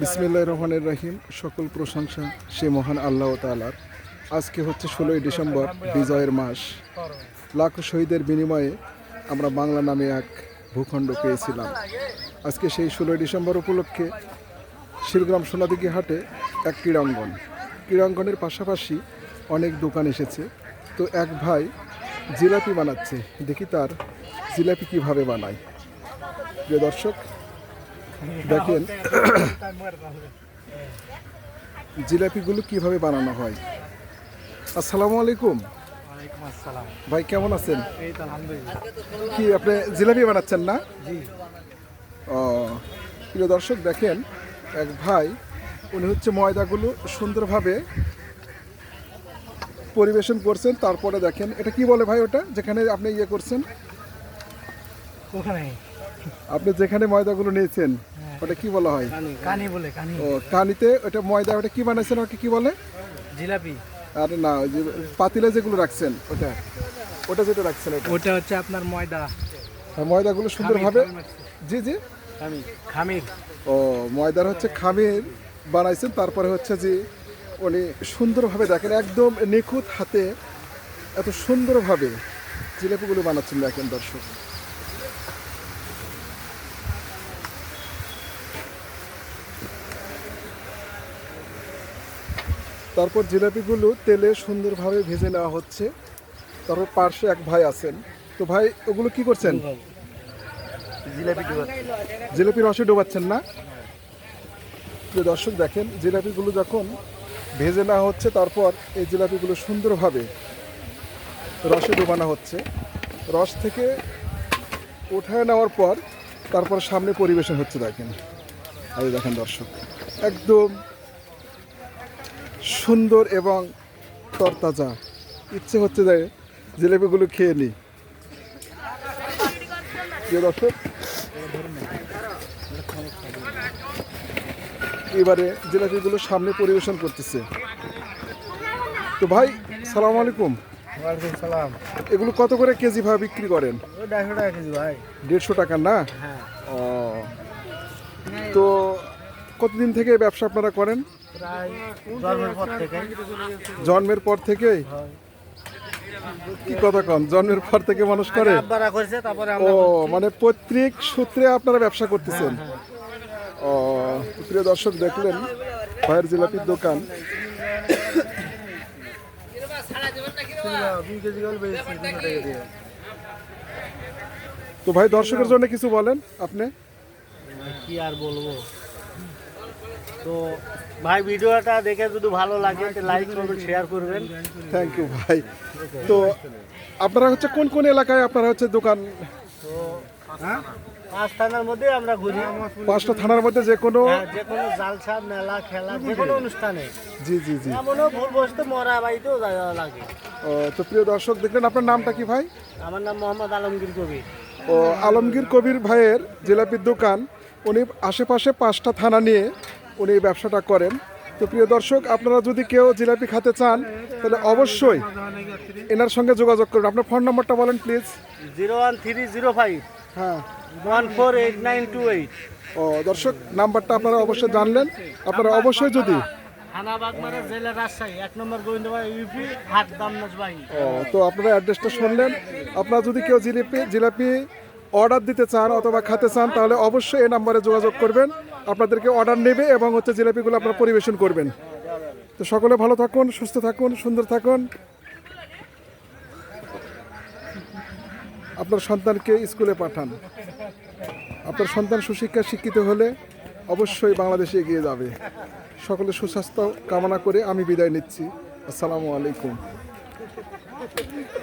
বিসমিল্লাহ রহমানের রহিম। সকল প্রশংসা সে মহান আল্লাহ তালার আজকে হচ্ছে ষোলোই ডিসেম্বর, বিজয়ের মাস। লাখো শহীদের বিনিময়ে আমরা বাংলা নামে এক ভূখণ্ড পেয়েছিলাম। আজকে সেই ষোলোই ডিসেম্বর উপলক্ষে শিলগ্রাম সোনাদিঘি হাটে এক ক্রীড়াঙ্গন। ক্রীড়াঙ্গনের পাশাপাশি অনেক দোকান এসেছে। তো এক ভাই জিলাপি বানাচ্ছে। দেখি তার জিলাপি কীভাবে বানায়। প্রিয় দর্শক দেখেন জিলাপিগুলো কীভাবে বানানো হয়? আসসালামু আলাইকুম। ভাই কেমন আছেন? কি আপনি জিলাপি বানাচ্ছেন না? ও প্রিয় দর্শক দেখেন এক ভাই উনি হচ্ছে ময়দাগুলো সুন্দরভাবে পরিবেশন করছেন। তারপরে দেখেন এটা কি বলে ভাই ওটা? যেখানে আপনি ইয়ে করছেন? ওখানে। আপনি যেখানে ময়দাগুলো নিয়েছেন। ওটা কি বলা হয়? কানি বলে কানি। ও কানিতে ওটা ময়দা ওটা কি বানাইছেন ওকে কি বলে? জিলাপি। আর না যে পাতিলে যেগুলো রাখছেন ওটা। ওটা যেটা রাখছেন ওটা ওটা হচ্ছে আপনার ময়দা। ময়দাগুলো সুন্দরভাবে জি জি। খামির খামির। ও ময়দার হচ্ছে খামির বানাইছেন তারপরে হচ্ছে যে উনি সুন্দরভাবে দেখেন একদম নিখুঁত হাতে এত সুন্দরভাবে জিলাপিগুলো বানাচ্ছেন দেখেন দর্শক। তারপর জিলাপিগুলো তেলে সুন্দরভাবে ভেজে নেওয়া হচ্ছে। তারপর পার্শ্বে এক ভাই আছেন। তো ভাই ওগুলো কি করছেন? জিলাপি জিলাপি রসে ডোবাচ্ছেন না? প্রিয় দর্শক দেখেন জিলাপিগুলো যখন ভেজে নেওয়া হচ্ছে তারপর এই জিলাপিগুলো সুন্দরভাবে রসে ডোবানো হচ্ছে। রস থেকে উঠায় নেওয়ার পর তারপর সামনে পরিবেশন হচ্ছে দেখেন। এই দেখেন দর্শক একদম সুন্দর এবং তরতাজা। ইচ্ছে হচ্ছে যে জিলাপিগুলো খেয়ে নিই। দর্শক এবারে জিলাপিগুলো সামনে পরিবেশন করতেছে। তো ভাই সালাম আলাইকুম। সালাম। এগুলো কত করে কেজি ভাবে বিক্রি করেন? দেড়শো টাকা কেজি ভাই। দেড়শো টাকা না? হ্যাঁ। ও। তো কতদিন থেকে এই ব্যবসা আপনারা করেন? জন্মের পর থেকে। থেকেই? কি কথা কন? জন্মের পর থেকে মানুষ করে? ও মানে পৈতৃক সূত্রে আপনারা ব্যবসা করতেছেন? ও প্রিয় দর্শক দেখলেন ভাইয়ের জিলাপির দোকান। তো ভাই দর্শকের জন্য কিছু বলেন আপনি? কি আর বলব? তো ভাই ভিডিওটা দেখে যদি ভালো লাগে লাইক করবেন শেয়ার করবেন। থ্যাংক ইউ ভাই। তো আপনারা হচ্ছে কোন কোন এলাকায় আপনারা হচ্ছে দোকান? তো হ্যাঁ পাঁচ থানার মধ্যে আমরা ঘুরি। পাঁচটা থানার মধ্যে যে কোনো হ্যাঁ, যে কোনো জালসা মেলা খেলা যে কোনো অনুষ্ঠানে। জি জি জি। এমনও ভুল বসতে মরা বাড়িতেও যাওয়া লাগে। ও, তো প্রিয় দর্শক দেখলেন আপনার নামটা কি ভাই? আমার নাম মোহাম্মদ আলমগীর কবি। ও আলমগীর কবির ভাইয়ের জিলাপির দোকান। উনি আশেপাশে পাঁচটা থানা নিয়ে উনি ব্যবসাটা করেন। তো প্রিয় দর্শক আপনারা যদি কেউ জিলাপি খেতে চান তাহলে অবশ্যই এনার সঙ্গে যোগাযোগ করুন। আপনার ফোন নাম্বারটা বলেন please zero one three zero five হ্যাঁ। One four eight nine two eight. ও দর্শক নাম্বারটা আপনারা অবশ্যই জানলেন। আপনারা অবশ্যই যদি ও তো আপনারা অ্যাড্রেসটা শুনলেন। আপনারা যদি কেউ জিলিপি জিলাপি অর্ডার দিতে চান অথবা খেতে চান, তাহলে অবশ্যই এই নাম্বারে যোগাযোগ করবেন। আপনাদেরকে অর্ডার নেবে এবং হচ্ছে জিলাপিগুলো আপনারা পরিবেশন করবেন। তো সকলে ভালো থাকুন, সুস্থ থাকুন, সুন্দর থাকুন। আপনার সন্তানকে স্কুলে পাঠান। আপনার সন্তান সুশিক্ষায় শিক্ষিত হলে অবশ্যই বাংলাদেশে এগিয়ে যাবে। সকলে সুস্বাস্থ্য কামনা করে আমি বিদায় নিচ্ছি। আসসালামু আলাইকুম।